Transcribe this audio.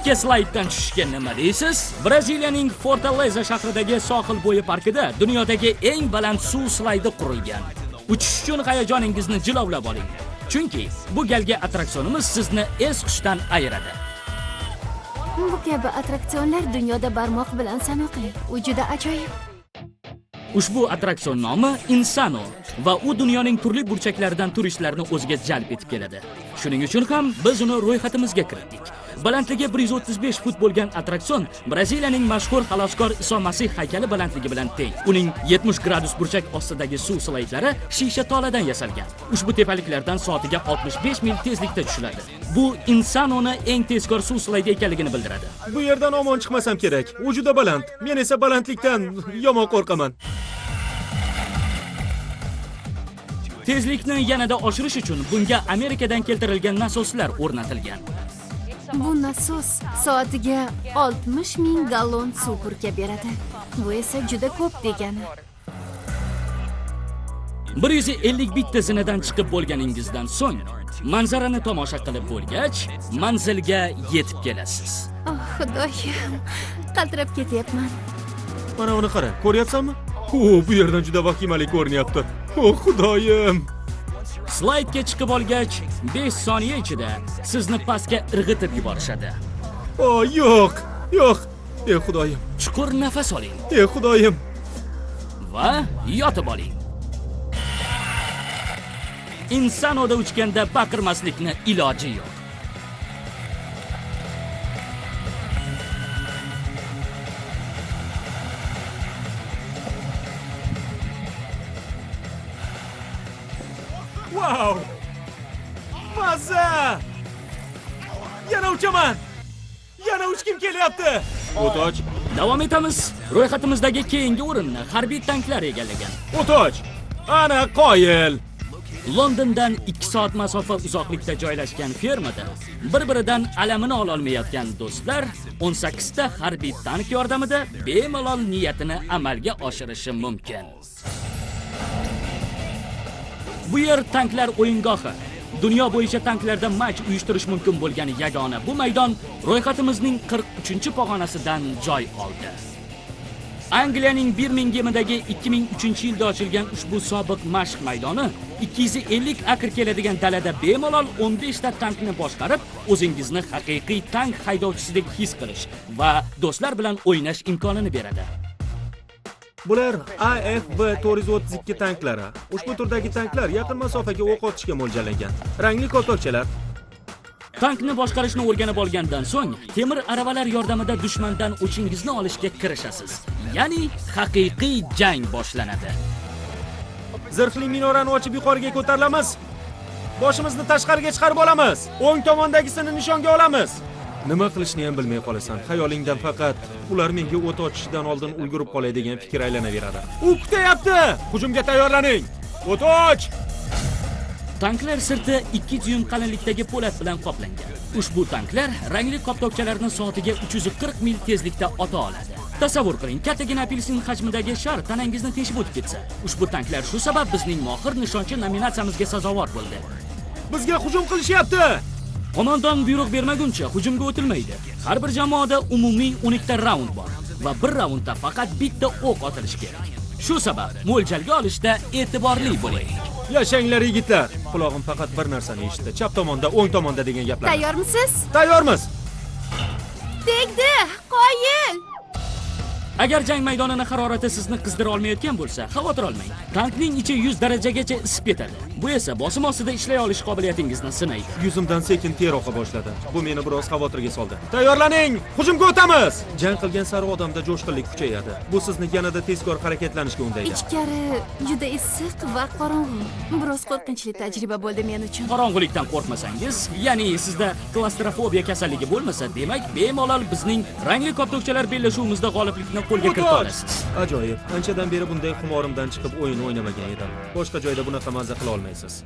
ikki slayddan tushishga nima deysiz braziliyaning fortaleza shahridagi sohil bo'yi parkida dunyodagi eng baland suv slaydi qurilgan uchish uchun hayajoningizni jilovlab oling chunki bu galgi attraksionimiz sizni es hushdan ayiradi Bu kabi attraksionlar dunyoda barmoq bilan sanoqli. U juda ajoyib. Ushbu attraksion nomi Insano va u dunyoning turli burchaklaridan turistlarni o'ziga jalb etib keladi. Shuning uchun ham biz uni ro'yxatimizga kiritdik. Balandligi 135 fut bo'lgan attraksion Braziliyaning mashhur xaloskor Iso Masih haykali balandligi bilan teng. Uning 70 gradus burchak ostidagi suv slaydlari shisha toladan yasalgan. Ushbu tepaliklardan soatiga 65 mil tezlikda tushiladi. Bu Insanoni eng tezkor suv slaydi ekanligini bildiradi. Bu yerdan omon chiqmasam kerak. U juda baland. Men esa balandlikdan yomon qo'rqaman. Tezlikni yanada oshirish uchun bunga Amerikadan keltirilgan nasoslar o'rnatilgan. Bu nasos soatiga 60 ming gallon suv purkab beradi. Bu esa juda ko'p degani. 150 bitta zinadan chiqib bo'lganingizdan so'ng manzarani tomosha qilib bo'lgach, manzilga yetib kelasiz. Oh, xudoyim. Qaltirab ketyapman. Mana uni qara, ko'ryapsanmi? O, bu yerdan juda vahimali ko'rinyapti. O, xudoyim. Slaydga chiqib olgach, 5 soniya ichida sizni pastga irg'itib yuborishadi. O, yo'q. Yo'q. Ey xudoyim. Chuqur nafas oling Ey xudoyim. va yotib oling. Insanoda uchganda baqirmaslikni iloji yo'q. Wow! Mazza! Yana uchaman. Yana uchkim kelyapti. O'toch, Davom etamiz. Ro'yxatimizdagi keyingi o'rinni harbiy tanklar egallagan. o'toch. Ana qoyil. Londondan 2 soat masofa uzoqlikda joylashgan fermada bir-biridan alamini ololmayotgan do'stlar 18 ta harbiy tank yordamida bemalol niyatini amalga oshirishi mumkin. Bu yer tanklar o'yingohi. Dunyo bo'yicha tanklarda match uyushtirish mumkin bo'lgan yagona bu maydon ro'yxatimizning 43 pog'onasidan joy oldi. Angliyaning Birminghamidagi 2003-yilda ochilgan ushbu sobiq mashq maydoni 250 akr keladigan dalada bemalol 15 ta tankni boshqarib, o'zingizni haqiqiy tank haydovchisidek his qilish va do'stlar bilan o'ynash imkonini beradi. Bular AFB 432 tanklari. Ushbu turdagi tanklar yaqin masofaga o'q otishga mo'ljallangan. Rangli koptokchalar, Tankni boshqarishni o'rganib olgandan so'ng, temir aravalar yordamida dushmandan o'chingizni olishga kirishasiz. Ya'ni haqiqiy jang boshlanadi. zirhli minorani ochib yuqoriga ko'tarilamiz. Boshimizni tashqariga chiqarib olamiz. O'ng tomondagisini nishonga olamiz. Nima qilishni ham bilmay qolasan. Xayolingdan faqat ular menga o't ochishidan oldin ulgurib qolay degan fikr aylanaveradi. U kutyapti. Hujumga tayyorlaning. O't och! Tanklar sirti 2 dyum qalinlikdagi po'lat bilan qoplangan. Ushbu tanklar rangli koptokchalarni soatiga 340 mil tezlikda ota oladi. Tasavvur qiling, kattagina apelsin hajmidagi shar tanangizni teshib o'tib ketsa. Ushbu tanklar shu sabab bizning mohir nishonchi nominatsiyamizga sazovor bo'ldi. Bizga hujum qilishyapti. Qo'mondon buyruq bermaguncha hujumga o'tilmaydi. Har bir jamoada umumiy 12 ta raund bor va bir raundda faqat bitta o'q otilishi kerak. Shu sabab mo'ljalga olishda e'tiborli bo'ling. Yashanglar yigitlar. Qulog'im faqat bir narsani eshitdi. Chap tomonda, o'ng tomonda degan gaplar. Tayyormisiz? Tayyormiz. Tegdi! Qoyil! Agar jang maydonini harorati sizni qizdira olmayotgan bo'lsa, xavotir olmang. Tankning ichi 100 darajagacha isib ketadi. Bu esa bosim ostida ishlay olish qobiliyatingizni sinaydi. Yuzimdan sekin ter oqa boshladi. Bu meni biroz xavotirga soldi. Tayyorlaning! Hujumga o'tamiz! Jang qilgan sari odamda jo'shqinlik kuchayadi. Bu sizni yanada tezkor harakatlanishga undaydi. Ichkari juda issiq va qorong'u. Biroz qo'rqinchli tajriba bo'ldi men uchun. Qorong'ulikdan qo'rqmasangiz, ya'ni sizda klaustrofobiya kasalligi bo'lmasa, demak bemalol bizning rangli koptokchalar bellashuvimizda g'oliblikni qo'lga kirita olasiz. Ajoyib. Anchadan beri bunday xumorimdan chiqib o'yin o'ynamagan edim. Boshqa joyda bunaqa mazza qila olmaysiz.